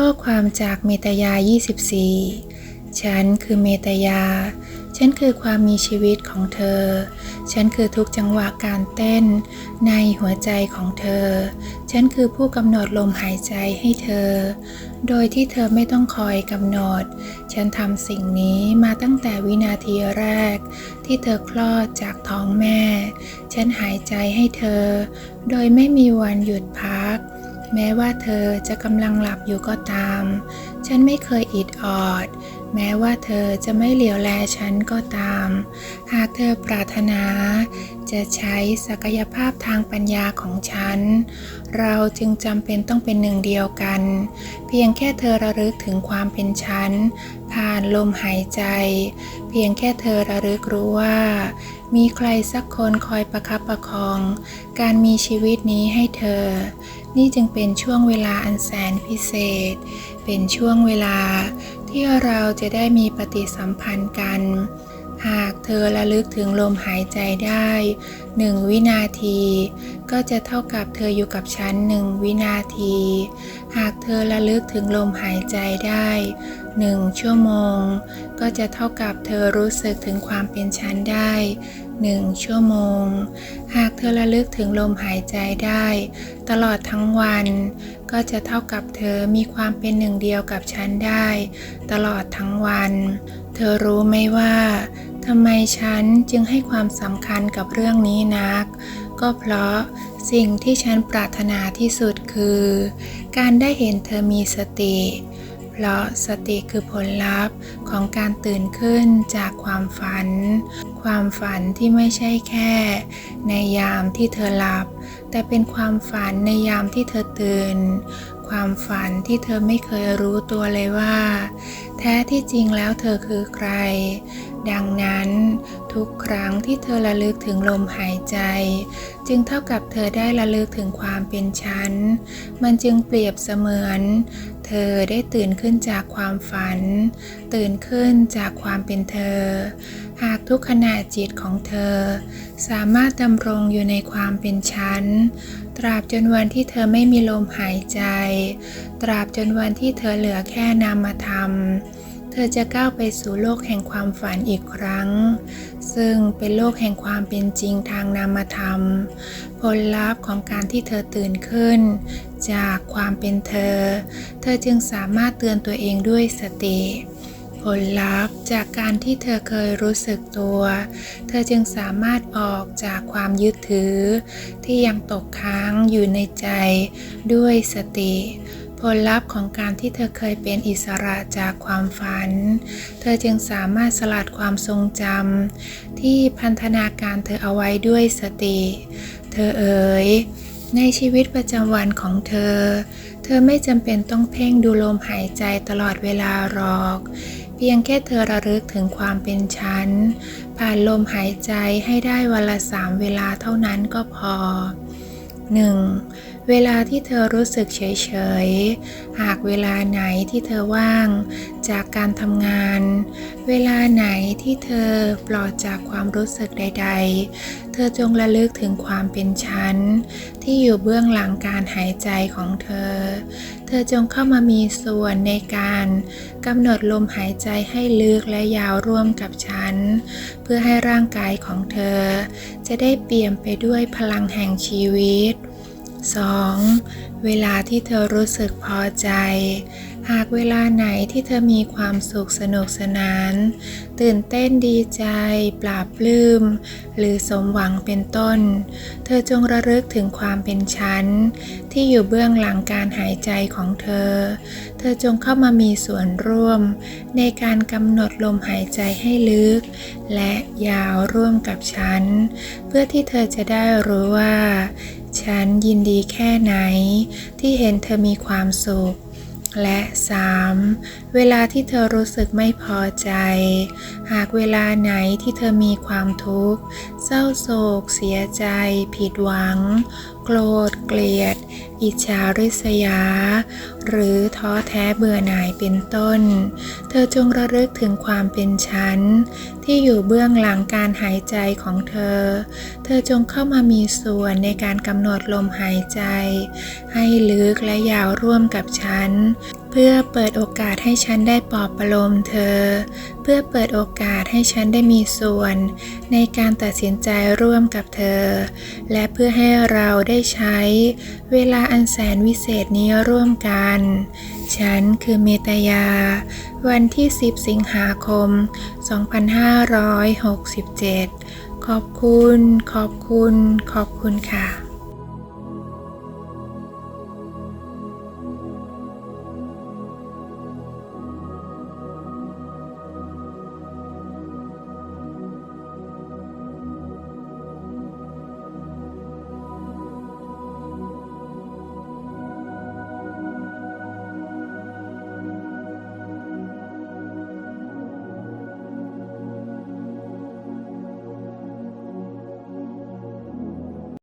ข้อความจากเมตยา 24 ฉันคือเมตยา ฉันคือความมีชีวิตของเธอ ฉันคือทุกจังหวะการเต้นในหัวใจของเธอ ฉันคือผู้กำหนดลมหายใจให้เธอ โดยที่เธอไม่ต้องคอยกำหนด ฉันทำสิ่งนี้มาตั้งแต่วินาทีแรก ที่เธอคลอดจากท้องแม่ ฉันหายใจให้เธอ โดยไม่มีวันหยุดพัก แม้ว่าเธอจะกำลังหลับอยู่ก็ตาม ฉันไม่เคยอิดออด แม้ว่าเธอจะไม่เหลียวแลฉันก็ตาม หากเธอปรารถนา จะใช้ศักยภาพทางปัญญาของฉัน เราจึงจำเป็นต้องเป็นหนึ่งเดียวกัน เพียงแค่เธอระลึกถึงความเป็นฉัน ผ่านลมหายใจ เพียงแค่เธอระลึกรู้ว่า มีใครสักคนคอยประคับประคอง การมีชีวิตนี้ให้เธอ นี่จึงเป็นช่วงเวลาอันแสนพิเศษ เป็นช่วงเวลาที่เราจะได้มีปฏิสัมพันธ์กัน หากเธอระลึกถึงลมหายใจได้หนึ่งวินาที ก็จะเท่ากับเธออยู่กับฉันหนึ่งวินาที หากเธอระลึกถึงลมหายใจได้ หนึ่งชั่วโมง ก็จะเท่ากับเธอรู้สึกถึงความเป็นฉันได้หนึ่งชั่วโมง หากเธอระลึกถึงลมหายใจได้ ตลอดทั้งวัน ก็จะเท่ากับเธอมีความเป็นหนึ่งเดียวกับฉันได้ ตลอดทั้งวัน เธอรู้ไหมว่าทำไมฉันจึงให้ความสำคัญกับเรื่องนี้นัก ก็เพราะสิ่งที่ฉันปรารถนาที่สุดคือ การได้เห็นเธอมีสติ เพราะสติคือผลลัพธ์ของการตื่นขึ้นจากความฝัน ความฝันที่ไม่ใช่แค่ ในยามที่เธอหลับ แต่เป็นความฝันในยามที่เธอตื่น ความฝันที่เธอไม่เคยรู้ตัวเลยว่า แท้ที่จริงแล้วเธอคือใคร ดังนั้นทุกครั้งที่เธอระลึกถึงลมหายใจ จึงเท่ากับเธอได้ระลึกถึงความเป็นฉัน มันจึงเปรียบเสมือน เธอได้ตื่นขึ้นจากความฝัน ตื่นขึ้นจากความเป็นเธอ หากทุกขณะจิตของเธอ สามารถดำรงอยู่ในความเป็นฉัน ตราบจนวันที่เธอไม่มีลมหายใจ ตราบจนวันที่เธอเหลือแค่นามธรรม เธอจะก้าวไปสู่โลกแห่งความฝันอีกครั้ง ซึ่งเป็นโลกแห่งความเป็นจริงทางนามธรรม ผลลัพธ์ของการที่เธอตื่นขึ้น จากความเป็นเธอ เธอจึงสามารถเตือนตัวเองด้วยสติ ผลลัพธ์จากการที่เธอเคยรู้สึกตัว เธอจึงสามารถออกจากความยึดถือ ที่ยังตกค้างอยู่ในใจด้วยสติ ลลัพธ์ของการที่เธอเคยเป็นอิสระจากความฝัน เธอจึงสามารถสลัดความทรงจำที่พันธนาการเธอเอาไว้ด้วยสติ เธอเอ๋ยในชีวิตประจำวันของเธอ เธอไม่จำเป็นต้องเพ่งดูลมหายใจตลอดเวลาหรอก เพียงแค่เธอระลึกถึงความเป็นฉัน ผ่านลมหายใจให้ได้วันละสามเวลาเท่านั้นก็พอ 1. เวลาที่เธอรู้สึกเฉยๆ หากเวลาไหนที่เธอว่างจากการทำงาน เวลาไหนที่เธอปลอดจากความรู้สึกใด ๆ เธอจงระลึกถึงความเป็นฉัน ที่อยู่เบื้องหลังการหายใจของเธอ เธอจงเข้ามามีส่วนในการกำหนดลมหายใจให้ลึกและยาวร่วมกับฉัน เพื่อให้ร่างกายของเธอ จะได้เปี่ยมไปด้วยพลังแห่งชีวิต 2. เวลาที่เธอรู้สึกพอใจ หากเวลาไหนที่เธอมีความสุขสนุกสนาน ตื่นเต้นดีใจ ปราบปลื้ม หรือสมหวังเป็นต้น เธอจงระลึกถึงความเป็นฉัน ที่อยู่เบื้องหลังการหายใจของเธอ เธอจงเข้ามามีส่วนร่วม ในการกำหนดลมหายใจให้ลึก และยาวร่วมกับฉัน เพื่อที่เธอจะได้รู้ว่า ฉันยินดีแค่ไหนที่เห็นเธอมีความสุข และ 3. เวลาที่เธอรู้สึกไม่พอใจ หากเวลาไหนที่เธอมีความทุกข์ เศร้าโศก เสียใจ ผิดหวัง โกรธ เกลียด อิจฉาริษยา หรือท้อแท้เบื่อหน่ายเป็นต้น เธอจงระลึกถึงความเป็นฉัน ที่อยู่เบื้องหลังการหายใจของเธอ เธอจงเข้ามามีส่วนในการกำหนดลมหายใจ ให้ลึกและยาวร่วมกับฉันเพื่อเปิดโอกาสให้ฉันได้ปลอบประโลมเธอ เพื่อเปิดโอกาสให้ฉันได้มีส่วน ในการตัดสินใจร่วมกับเธอ และเพื่อให้เราได้ใช้ เวลาอันแสนวิเศษนี้ร่วมกัน ฉันคือเมตยา วันที่ 10 สิงหาคม 2567 ขอบคุณ ขอบคุณ ขอบคุณค่ะ